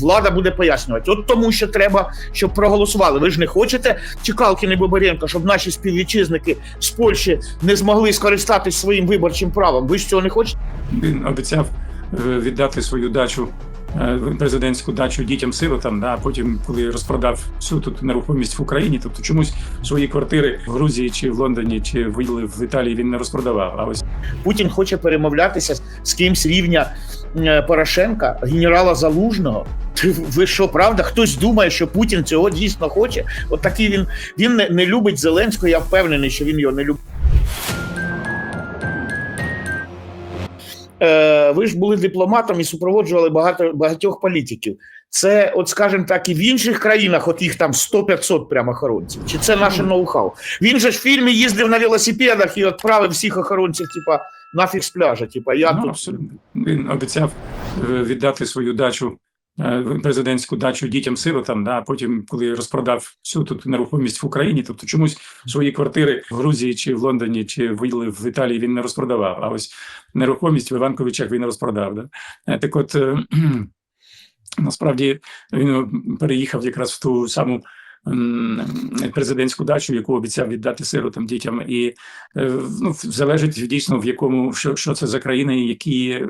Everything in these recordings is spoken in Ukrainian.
влада буде пояснювати. От тому, що треба, щоб проголосували. Ви ж не хочете Чекалкін і Бобаренко, щоб наші співвітчизники з Польщі не змогли скористатись своїм виборчим правом. Ви ж цього не хочете? Він обіцяв е, віддати свою дачу, е, президентську дачу дітям сиротам. Да, а потім, коли розпродав всю тут нерухомість в Україні, тобто чомусь свої квартири в Грузії чи в Лондоні, чи вилли в Італії він не розпродавав. А ось Путін хоче перемовлятися з- з кимсь рівня е, Порошенка, генерала Залужного. Ти- Ви що, правда? Хтось думає, що Путін цього дійсно хоче? От такий він він не, не любить Зеленського. Я впевнений, що він його не любить. Е, ви ж були дипломатом і супроводжували багато багатьох політиків. Це, от скажімо так, і в інших країнах, от їх там 100-500 прямо охоронців. Чи це наше ноу-хау? Він же ж в фільмі їздив на велосипедах і відправив всіх охоронців, типа, нафіг з пляжа. Типа, я ну, тут абсолютно він обіцяв е, віддати свою дачу. Е, Президентську дачу дітям сиротам, да, потім, коли розпродав всю тут нерухомість в Україні, тобто чомусь свої квартири в Грузії чи в Лондоні, чи в в Італії він не розпродавав. А ось нерухомість в Іванковичах він розпродав. Да. Е, Так от е, насправді він переїхав якраз в ту саму президентську дачу, яку обіцяв віддати сиротам дітям, і е, ну, залежить дійсно в якому що, що це за країни, які е,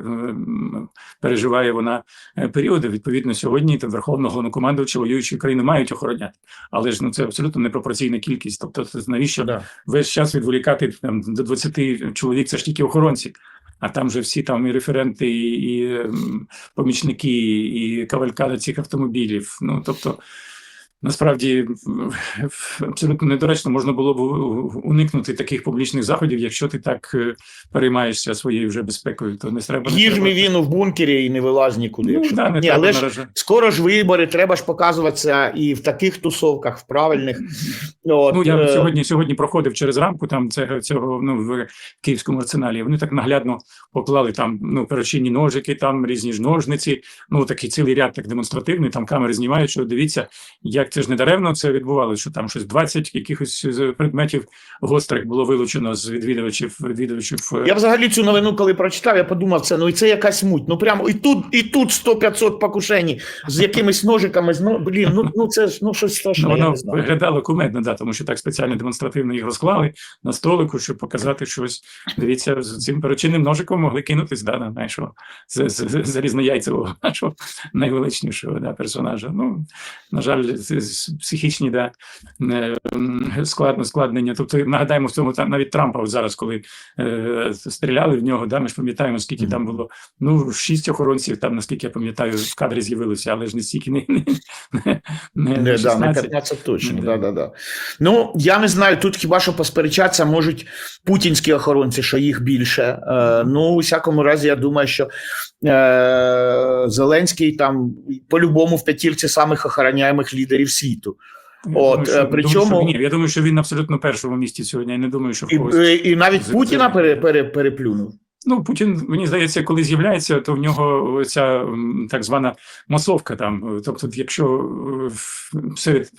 переживає вона е, періоди. Відповідно, сьогодні там верховного головнокомандувача воюючі країни мають охороняти, але ж ну це абсолютно непропорційна кількість. Тобто, це навіщо Да. весь час відволікати там до 20 чоловік, це ж тільки охоронці. А там же всі там і референти, і, і помічники, і кавалькада цих автомобілів. Ну тобто, насправді абсолютно недоречно можна було б уникнути таких публічних заходів, якщо ти так е, переймаєшся своєю вже безпекою, то не треба. їж він в бункері і не вилазь нікуди. Ну, да, не Ні, але ж наражати. скоро ж вибори, треба ж показуватися і в таких тусовках, в правильних. От, Ну, я е, сьогодні сьогодні проходив через рамку там це, цього ну, в київському арсеналі. Вони так наглядно поклали там ну, перочинні ножики, там різні ж ножниці. Ну такий цілий ряд так демонстративний. Там камери знімають, що дивіться, як це ж недаремно це відбувалося, що там щось 20 якихось з предметів гострих було вилучено з відвідувачів відвідувачів. е, Я взагалі цю новину, коли прочитав, я подумав, це ну і це якась муть. Ну прямо і тут, і тут 100-500 покушень з якимись ножиками. Ну блін, ну, ну це ж ну щось страшне. Ну, воно не виглядало кумедно, да, тому що так спеціально демонстративно їх розклали на столику, щоб показати щось. Дивіться, з цим перечинним ножиком могли кинутись да, на нашого з, з, з, залізнояйцевого нашого найвеличнішого да, персонажа. Ну, на жаль, з- з- психічні да, складно, складнення. Тобто, нагадаємо, в цьому там навіть Трампа от зараз, коли е, стріляли в нього, да, ми ж пам'ятаємо, скільки там було. Ну, шість охоронців, там, наскільки я пам'ятаю, в кадрі з'явилося, але ж не стільки не, не, не, не, Не, да, не 15 точно. Ну, Да, да. да, да. Ну, я не знаю, тут хіба що посперечатися можуть путінські охоронці, що їх більше. Е, ну, у всякому разі, я думаю, що е, Зеленський там по-любому в п'ятірці самих охороняємих лідерів світу. От, думаю, що- е, думаю, причому- що ні, я думаю, що він абсолютно першому місці сьогодні. Я не думаю, що в І, когось. е, і навіть Це- Путіна пере, пере, переплюнув. Ну, Путін, мені здається, коли з'являється, то в нього ця так звана масовка там. Тобто, якщо серед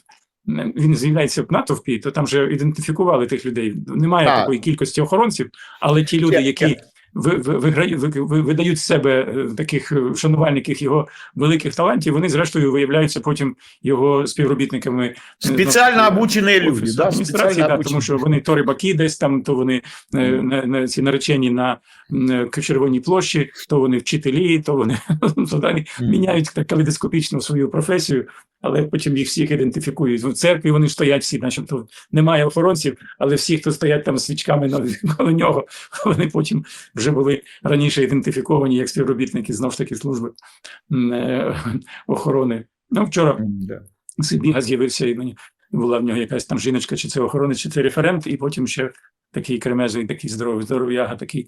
він з'являється в натовпі, то там вже ідентифікували тих людей. Немає Так. такої кількості охоронців, але ті люди, які видають з себе е, таких е, шанувальників його великих талантів, вони зрештою виявляються потім його співробітниками. е, Спеціально ну, обучені люди, да, адміністрації, да, тому що вони то рибаки десь там, то вони на, на ці наречені на червоній площі, то вони вчителі, то вони то далі міняють так калейдоскопічно свою професію, але потім їх всіх ідентифікують. В церкві вони стоять всі, начебто немає охоронців, але всі, хто стоять там свічками на- коло нього, вони потім вже були раніше ідентифіковані як співробітники знов ж таки служби е, охорони. Ну, вчора. Сибіга з'явився, і мені була в нього якась там жіночка, чи це охоронець, чи це референт, і потім ще такий кремезий, такий здоровий, здоров'яга, такий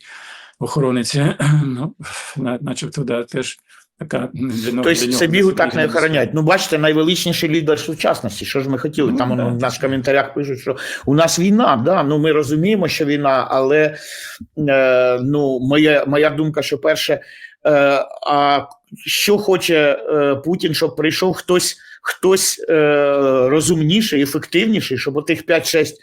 охоронець. Ну, начебто, да, теж така для нього. Тобто для нього Сибігу так не достойна охороняють. Ну, бачите, найвеличніший лідер сучасності. Що ж ми хотіли? Ну, Там да. в нас в коментарях пишуть, що у нас війна. Да? Ну, ми розуміємо, що війна, але е, ну, моя, моя думка, що перше, е, а що хоче е, Путін, щоб прийшов хтось, хтось е, розумніший, ефективніший, щоб отих 5-6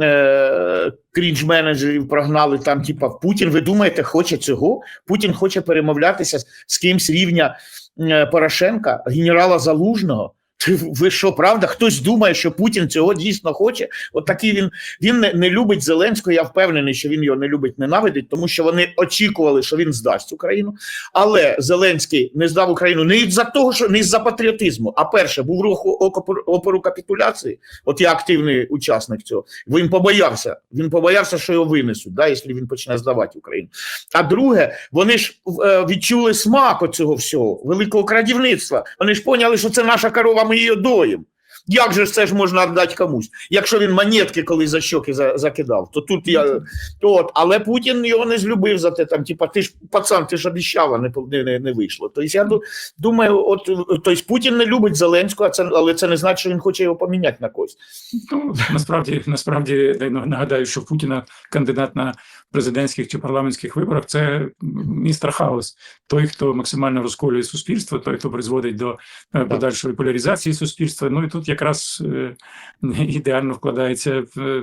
е, крінж-менеджерів прогнали там, типа, Путін, ви думаєте, хоче цього? Путін хоче перемовлятися з, з кимсь рівня е, Порошенка, генерала Залужного. Ви що, правда? Хтось думає, що Путін цього дійсно хоче? От такий він він не, не любить Зеленського. Я впевнений, що він його не любить, ненавидить, тому що вони очікували, що він здасть Україну. Але Зеленський не здав Україну не із-за того, що не із-за патріотизму. А перше, був рух опору, опору капітуляції. От я активний учасник цього. Він побоявся. Він побоявся, що його винесуть, да, якщо він почне здавати Україну. А друге, вони ж е, відчули смак оцього всього великого крадівництва. Вони ж поняли, що це наша корова, ми її доїмо. Як же ж це ж можна віддати комусь? Якщо він монетки коли за щоки закидав, то тут я от, але Путін його не злюбив за те. Там, типа, ти ж пацан, ти ж обіщав, а не, не, не, не вийшло. Тобто я думаю, от тобто Путін не любить Зеленського, а це, але це не значить, що він хоче його поміняти на когось. Ну насправді, насправді нагадаю, що Путіна кандидат на президентських чи парламентських виборах це містер хаос. Той, хто максимально розколює суспільство, той, хто призводить до е, подальшої поляризації суспільства. Ну і тут якраз е, ідеально вкладається е,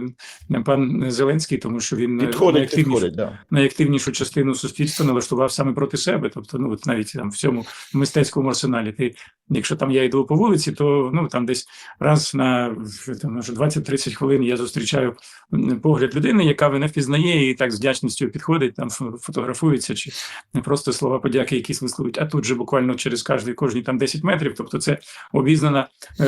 пан Зеленський, тому що він е, Підходить, підходить, да. найактивнішу частину суспільства налаштував саме проти себе. Тобто, ну от навіть там в цьому мистецькому арсеналі. Ти, якщо там я йду по вулиці, то ну там десь раз на там, може, 20-30 хвилин я зустрічаю погляд людини, яка мене впізнає і так з вдячністю підходить, там фотографується, чи не просто слова подяки, якісь висловить. А тут же буквально через кожні кожні там 10 метрів. Тобто, це обізнана е,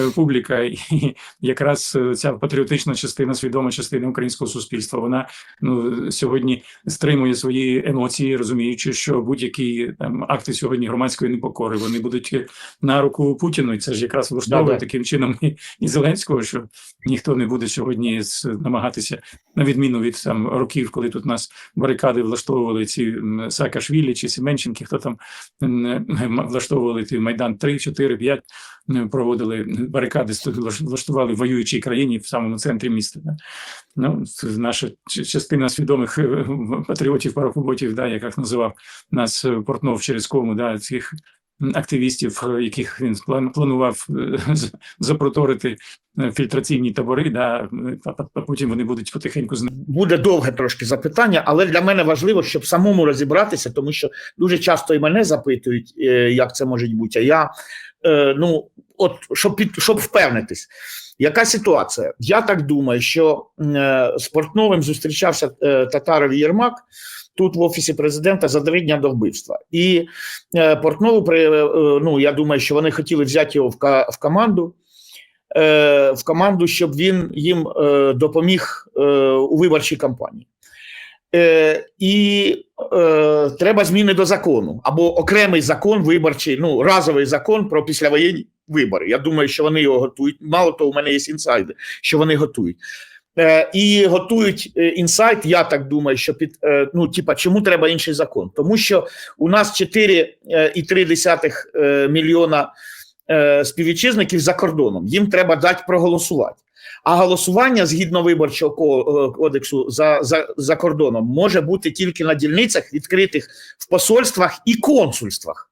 публіка, і якраз е, ця патріотична частина, свідома частина українського суспільства, вона ну сьогодні стримує свої емоції, розуміючи, що будь-які там акти сьогодні громадської непокори вони будуть е, на руку Путіну, і це ж якраз влаштовує Да-да. таким чином і, і Зеленського, що ніхто не буде сьогодні намагатися на відміну від там років, коли тут нас барикади влаштовували ці Саакашвілі чи Семенченки, хто там влаштовували ті майдан 3, 4, 5, м, проводили барикади, влаштували в воюючій країні в самому центрі міста. Да. Ну, наша частина свідомих е, патріотів, парохоботів, да, як називав нас е, Портнов через кому, да, цих активістів, е, яких він план- планував е, запроторити е, фільтраційні табори, да, а потім вони будуть потихеньку буде довге трошки запитання, але для мене важливо, щоб самому розібратися, тому що дуже часто і мене запитують, як це може бути. А я ну, от щоб під щоб впевнитись, яка ситуація? Я так думаю, що е, з Портновим зустрічався е, Татаров Єрмак. Тут в офісі президента за три дня до вбивства, і е, Портнову ну я думаю, що вони хотіли взяти його в, команду, в команду, щоб він їм допоміг у виборчій кампанії. Е, і е, треба зміни до закону або окремий закон виборчий, ну разовий закон про післявоєнні вибори. Я думаю, що вони його готують. Мало того, у мене є інсайди, що вони готують. Е, і готують е, інсайт. Я так думаю, що під е, ну, типа, чому треба інший закон? Тому що у нас 4,3 е, мільйона е, співвітчизників за кордоном. Їм треба дати проголосувати. А голосування згідно виборчого е, кодексу за, за, за кордоном може бути тільки на дільницях, відкритих в посольствах і консульствах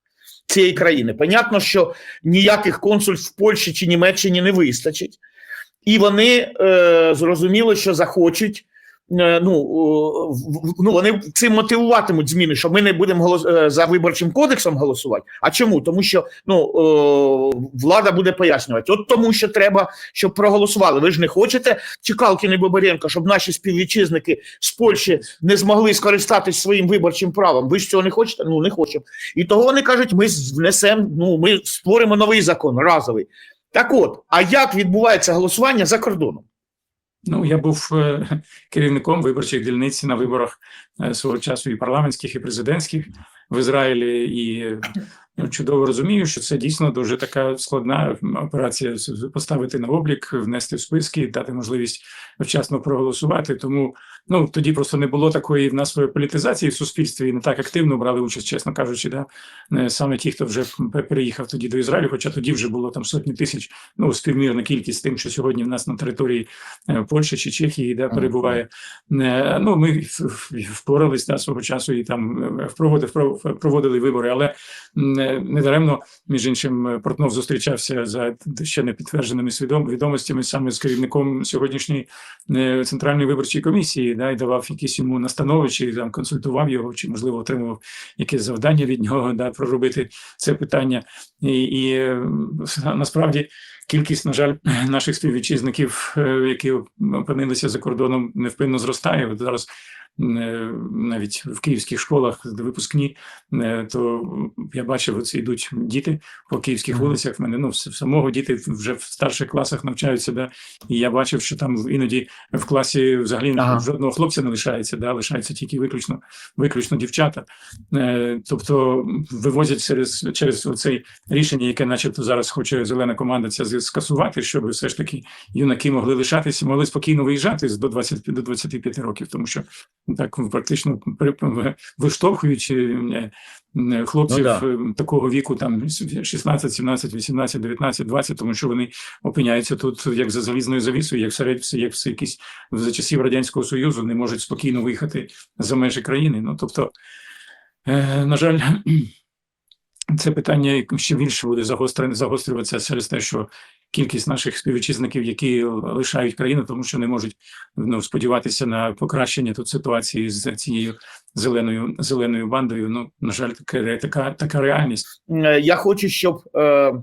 цієї країни. Понятно, що ніяких консульств в Польщі чи Німеччині не вистачить, і вони е, зрозуміли, що захочуть. Е, Ну, в- ну, вони цим мотивуватимуть зміни, що ми не будемо голос, е, за виборчим кодексом голосувати. А чому? Тому що ну, влада буде пояснювати. От тому, що треба, щоб проголосували. Ви ж не хочете Чекалкін і Бобаренко, щоб наші співвітчизники з Польщі не змогли скористатись своїм виборчим правом. Ви ж цього не хочете? Ну не хочемо. І того вони кажуть, ми внесемо, ну ми створимо новий закон разовий. Так от, а як відбувається голосування за кордоном? Ну, я був е, керівником виборчих дільниць на виборах е, свого часу і парламентських, і президентських в Ізраїлі, і ну, чудово розумію, що це дійсно дуже така складна операція поставити на облік, внести в списки, дати можливість вчасно проголосувати. Тому ну тоді просто не було такої в нас політизації в суспільстві, і не так активно брали участь, чесно кажучи, да. Е, саме ті, хто вже переїхав тоді до Ізраїлю, хоча тоді вже було там сотні тисяч, ну співмірна кількість з тим, що сьогодні в нас на території е, Польщі чи Чехії, де перебуває. Е, Ну, ми впорались да, свого часу і там впроводив- проводили вибори, але недаремно, між іншим, Портнов зустрічався за ще не підтвердженими свідом відомостями саме з керівником сьогоднішньої центральної виборчої комісії і, да, і давав якісь йому настанови, чи там консультував його, чи можливо отримував якесь завдання від нього да, проробити це питання. І, і е, насправді кількість, на жаль, наших співвітчизників, е, які опинилися за кордоном, невпинно зростає. От зараз навіть в київських школах випускні, е, то я бачив, оці йдуть діти по київських вулицях. В мене ну в самого діти вже в старших класах навчаються. Да, і я бачив, що там іноді в класі взагалі Ага. жодного хлопця не лишається, да, лишаються тільки виключно, виключно дівчата. Е, тобто вивозять через через цей рішення, яке, начебто, зараз хоче зелена команда ця скасувати, щоб все ж таки юнаки могли лишатися, могли спокійно виїжджати до 20 до 25 років, тому що так практично виштовхуючи е, е, хлопців Ну да. е, такого віку, там 16, 17, 18, 19, 20, тому що вони опиняються тут як за залізною завісою, як серед як все якісь за часів радянського союзу, не можуть спокійно виїхати за межі країни. Ну тобто, е, на жаль, це питання ще більше буде загострене загострюватися через те, що кількість наших співвітчизників, які лишають країну, тому що не можуть ну, сподіватися на покращення тут ситуації з цією зеленою зеленою бандою. Ну на жаль, така така, така реальність. Е, Я хочу, щоб е,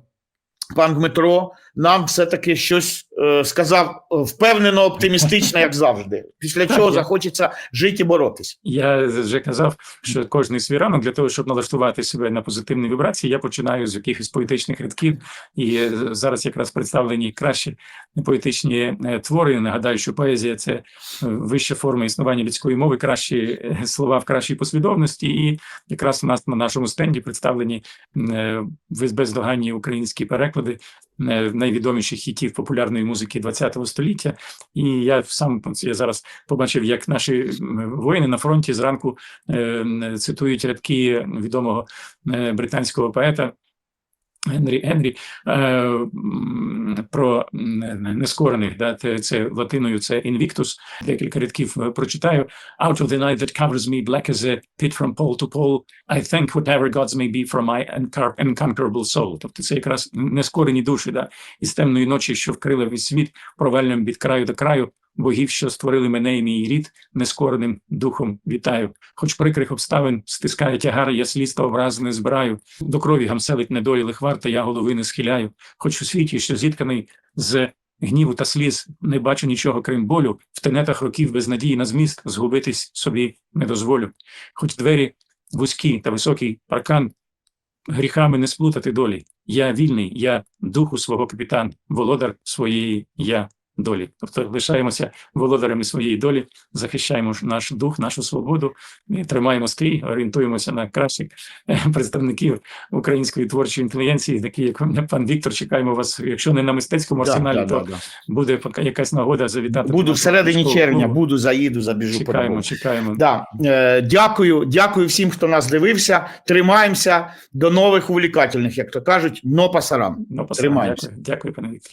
пан Дмитро нам все-таки щось е, сказав е, впевнено, оптимістично, як завжди. Після чого захочеться жити і боротись. Я вже казав, що кожний свій ранок для того, щоб налаштувати себе на позитивні вібрації, я починаю з якихось поетичних рядків, і е, зараз якраз представлені кращі поетичні е, твори. Нагадаю, що поезія це вища форма існування людської мови, кращі слова в кращій послідовності. І якраз у нас на нашому стенді представлені е, без- бездоганні українські переклади найвідоміших хітів популярної музики ХХ століття. І я сам я зараз побачив, як наші воїни на фронті зранку е, цитують рядки відомого е, британського поета. Генрі Генрі е, про нескорених, да, це, латиною, це Invictus. Декілька рядків е, прочитаю. Out of the night that covers me black as a pit from pole to pole, I thank whatever gods may be for my unconquerable soul. Тобто це якраз нескорені душі, да, із темної ночі, що вкрила весь світ проваллям від краю до краю, богів, що створили мене і мій рід, нескореним духом вітаю. Хоч прикрих обставин стискає тягар, я слідства образ не збираю. До крові гамселить недолі лихвар, та я голови не схиляю. Хоч у світі, що зітканий з гніву та сліз, не бачу нічого, крім болю, в тенетах років без надії на зміст згубитись собі не дозволю. Хоч двері вузькі та високий паркан, гріхами не сплутати долі. Я вільний, я духу свого капітан, володар своєї я долі. Тобто лишаємося володарями своєї долі, захищаємо наш дух, нашу свободу, і тримаємо стрій, орієнтуємося на кращих е, представників української творчої інтелігенції, такі як пан Віктор. Чекаємо вас. Якщо не на мистецькому арсеналі, да, то да, да. буде якась нагода завітати. Буду всередині книжкового червня, буду, заїду, забіжу. Чекаємо, чекаємо. Да. Е, дякую, дякую всім, хто нас дивився. Тримаємося до нових увлікательних, як то кажуть, но пасарам. Ну, посилання. Тримаємося. Дякую, дякую, пане Віктор.